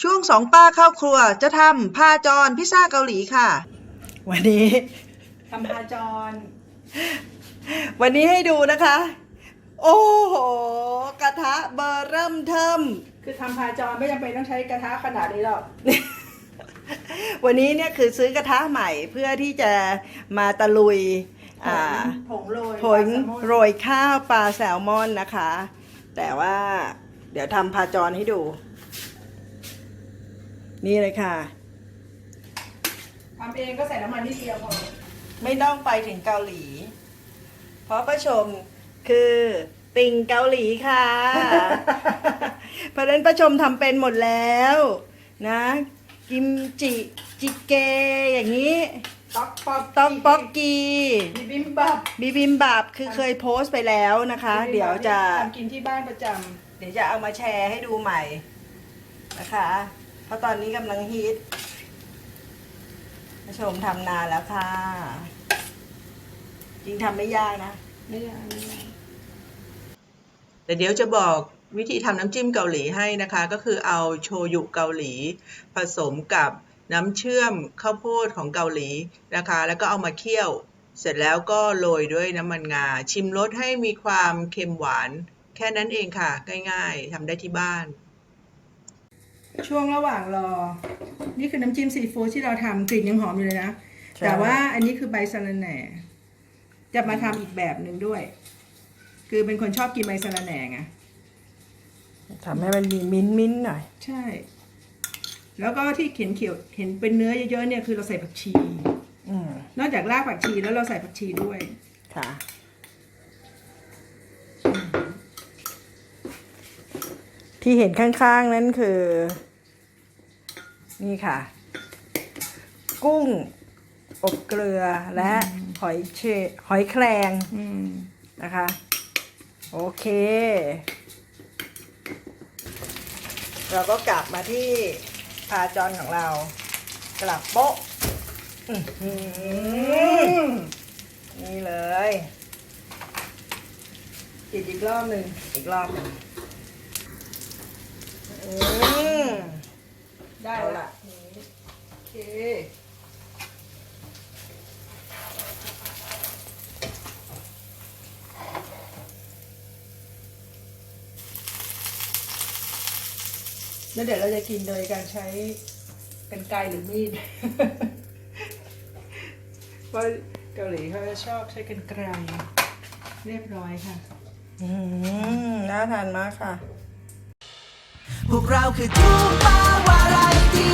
ช่วงสองป้าเข้าครัวจะทำพาจรพิซซ่าเกาหลีค่ะ วันนี้ทำพาจรวันนี้ให้ดูนะคะ โอ้โห กระทะเบอร์เริ่มเทิมคือทำพาจรไม่จำเป็นต้องใช้กระทะขนาดนี้หรอกวันนี้เนี่ยคือซื้อกระทะใหม่เพื่อที่จะมาตะลุยอ่าผงโรยผงโรยข้าวปลาแซลมอนนะคะ แต่ว่าเดี๋ยวทำพาจรให้ดู นี่เลยค่ะทำเองก็ใส่น้ำมันนิดเดียวพอไม่ต้องไปถึงเกาหลี เพราะประชมคือติงเกาหลีค่ะ เพราะฉะนั้นประชมทำเป็นหมดแล้วนะ กิมจิจิเกอย่างนี้ต๊อกป๊อกต้องป๊อกกีบิบิมบับบิบิมบับคือเคยโพสต์ไปแล้วนะคะ เดี๋ยวจะทำกินที่บ้านประจเดี๋ยวจะเอามาแชร์ให้ดูใหม่นะคะ เพราะตอนนี้กำลังฮิตผู้ชมทำนานแล้วค่ะ จริงทำไม่ยากนะ ไม่ยากไม่ยากแต่เดี๋ยวจะบอกวิธีทำน้ำจิ้มเกาหลีให้นะคะ ก็คือเอาโชยุเกาหลี ผสมกับน้ำเชื่อมข้าวโพดของเกาหลีนะคะ แล้วก็เอามาเคี่ยว เสร็จแล้วก็โรยด้วยน้ำมันงา ชิมรสให้มีความเค็มหวาน แค่นั้นเองค่ะ ง่ายๆทำได้ที่บ้าน ช่วงระหว่างรอ นี่คือน้ำจิ้มซีฟู้ดที่เราทำกลิ่นยังหอมอยู่เลยนะ ใช่ แต่ว่าอันนี้คือใบสะระแหน่ จะมาทำอีกแบบหนึ่งด้วย คือเป็นคนชอบกินใบสะระแหน่ไง ทำให้มันมีมิ้นท์มิ้นท์หน่อย ใช่ แล้วก็ที่เขียนเขียวเห็นเป็นเนื้อเยอะๆเนี่ยคือเราใส่ผักชี อืมนอกจากรากผักชีแล้วเราใส่ผักชีด้วย ค่ะ ที่เห็นข้างๆนั้นคือ นี่ค่ะ กุ้ง อบเกลือและหอยเชหอยแครงอืมนะคะ โอเค เราก็กลับมาที่พาจอนของเรา กลับโป๊ะอื้อหือนี่เลยอีกอีกรอบหนึ่งอีกรอบหนึ่ง อืมได้เอาละล่ะโอเคแล้วเดี๋ยวเราจะกินโดยการใช้กันไกรหรือมีด เพราะเกาหลีเขาจะชอบใช้กันไกรเรียบร้อยค่ะ อืมน่าทานมากค่ะ พวกเราคือทูปาวารายตี